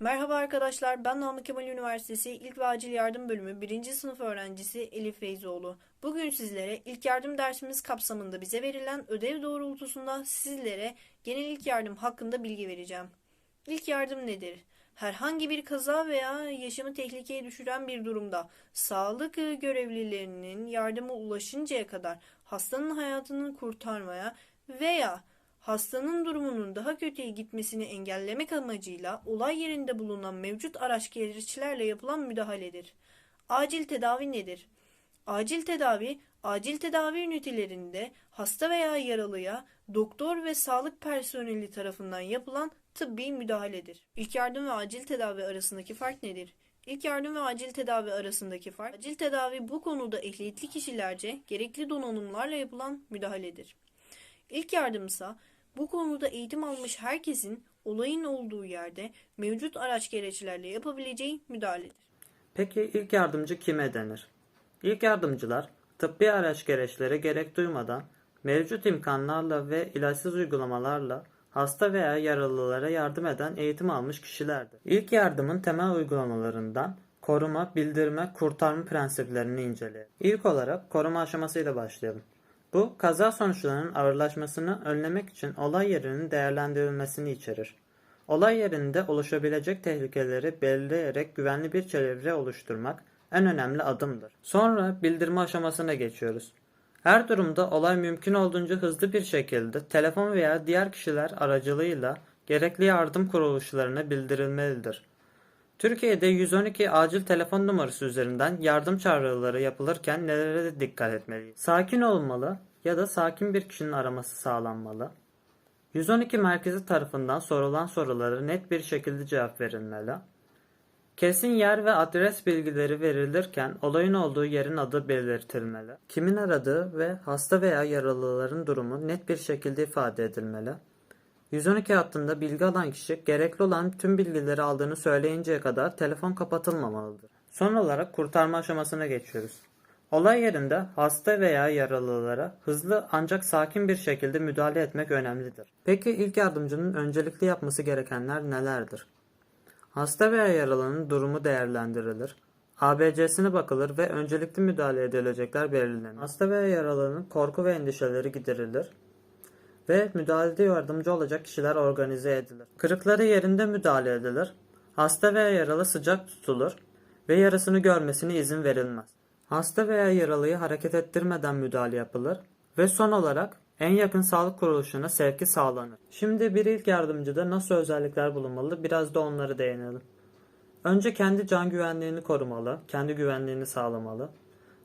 Merhaba arkadaşlar, ben Namık Kemal Üniversitesi İlk ve Acil Yardım Bölümü 1. sınıf öğrencisi Elif Feyzoğlu. Bugün sizlere ilk yardım dersimiz kapsamında bize verilen ödev doğrultusunda sizlere genel ilk yardım hakkında bilgi vereceğim. İlk yardım nedir? Herhangi bir kaza veya yaşamı tehlikeye düşüren bir durumda sağlık görevlilerinin yardıma ulaşıncaya kadar hastanın hayatını kurtarmaya veya hastanın durumunun daha kötüye gitmesini engellemek amacıyla olay yerinde bulunan mevcut araç gereçlerle yapılan müdahaledir. Acil tedavi nedir? Acil tedavi, acil tedavi ünitelerinde hasta veya yaralıya doktor ve sağlık personeli tarafından yapılan tıbbi müdahaledir. İlk yardım ve acil tedavi arasındaki fark nedir? İlk yardım ve acil tedavi arasındaki fark, acil tedavi bu konuda ehliyetli kişilerce gerekli donanımlarla yapılan müdahaledir. İlk yardımsa bu konuda eğitim almış herkesin olayın olduğu yerde mevcut araç gereçlerle yapabileceği müdahaledir. Peki ilk yardımcı kime denir? İlk yardımcılar tıbbi araç gereçlere gerek duymadan mevcut imkanlarla ve ilaçsız uygulamalarla hasta veya yaralılara yardım eden eğitim almış kişilerdir. İlk yardımın temel uygulamalarından koruma, bildirme, kurtarma prensiplerini inceleyelim. İlk olarak koruma aşamasıyla başlayalım. Bu kaza sonuçlarının ağırlaşmasını önlemek için olay yerinin değerlendirilmesini içerir. Olay yerinde oluşabilecek tehlikeleri belirleyerek güvenli bir çevre oluşturmak en önemli adımdır. Sonra bildirme aşamasına geçiyoruz. Her durumda olay mümkün olduğunca hızlı bir şekilde telefon veya diğer kişiler aracılığıyla gerekli yardım kuruluşlarına bildirilmelidir. Türkiye'de 112 acil telefon numarası üzerinden yardım çağrıları yapılırken nelere dikkat etmeliyiz? Sakin olmalı ya da sakin bir kişinin araması sağlanmalı. 112 merkezi tarafından sorulan sorulara net bir şekilde cevap verilmeli. Kesin yer ve adres bilgileri verilirken olayın olduğu yerin adı belirtilmeli. Kimin aradığı ve hasta veya yaralıların durumu net bir şekilde ifade edilmeli. 112 hattında bilgi alan kişi gerekli olan tüm bilgileri aldığını söyleyinceye kadar telefon kapatılmamalıdır. Son olarak kurtarma aşamasına geçiyoruz. Olay yerinde hasta veya yaralılara hızlı ancak sakin bir şekilde müdahale etmek önemlidir. Peki ilk yardımcının öncelikli yapması gerekenler nelerdir? Hasta veya yaralının durumu değerlendirilir. ABC'sine bakılır ve öncelikli müdahale edilecekler belirlenir. Hasta veya yaralının korku ve endişeleri giderilir ve müdahalede yardımcı olacak kişiler organize edilir. Kırıkları yerinde müdahale edilir. Hasta veya yaralı sıcak tutulur ve yarasını görmesine izin verilmez. Hasta veya yaralıyı hareket ettirmeden müdahale yapılır ve son olarak en yakın sağlık kuruluşuna sevki sağlanır. Şimdi bir ilk yardımcıda nasıl özellikler bulunmalı biraz da onları değinelim. Önce kendi can güvenliğini korumalı, kendi güvenliğini sağlamalı.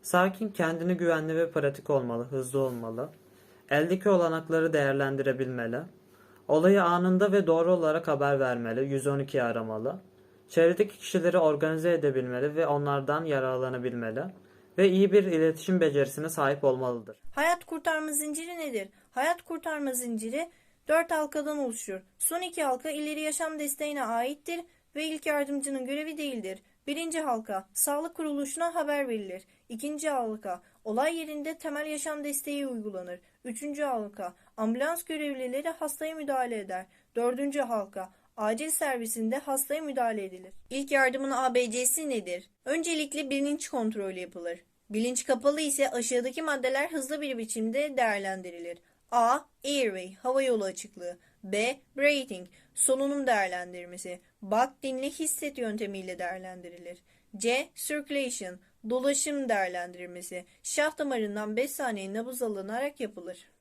Sakin, kendini güvenli ve pratik olmalı, hızlı olmalı. Eldeki olanakları değerlendirebilmeli. Olayı anında ve doğru olarak haber vermeli, 112'yi aramalı. Çevredeki kişileri organize edebilmeli ve onlardan yararlanabilmeli. Ve iyi bir iletişim becerisine sahip olmalıdır. Hayat kurtarma zinciri nedir? Hayat kurtarma zinciri 4 halkadan oluşur. Son iki halka ileri yaşam desteğine aittir ve ilk yardımcının görevi değildir. Birinci halka sağlık kuruluşuna haber verilir. İkinci halka olay yerinde temel yaşam desteği uygulanır. Üçüncü halka ambulans görevlileri hastaya müdahale eder. Dördüncü halka acil servisinde hastaya müdahale edilir. İlk yardımın ABC'si nedir? Öncelikle bilinç kontrolü yapılır. Bilinç kapalı ise aşağıdaki maddeler hızlı bir biçimde değerlendirilir. A. Airway, hava yolu açıklığı. B. Breathing, solunum değerlendirmesi. Bak, dinle, hisset yöntemiyle değerlendirilir. C. Circulation, dolaşım değerlendirmesi. Şah damarından 5 saniye nabız alınarak yapılır.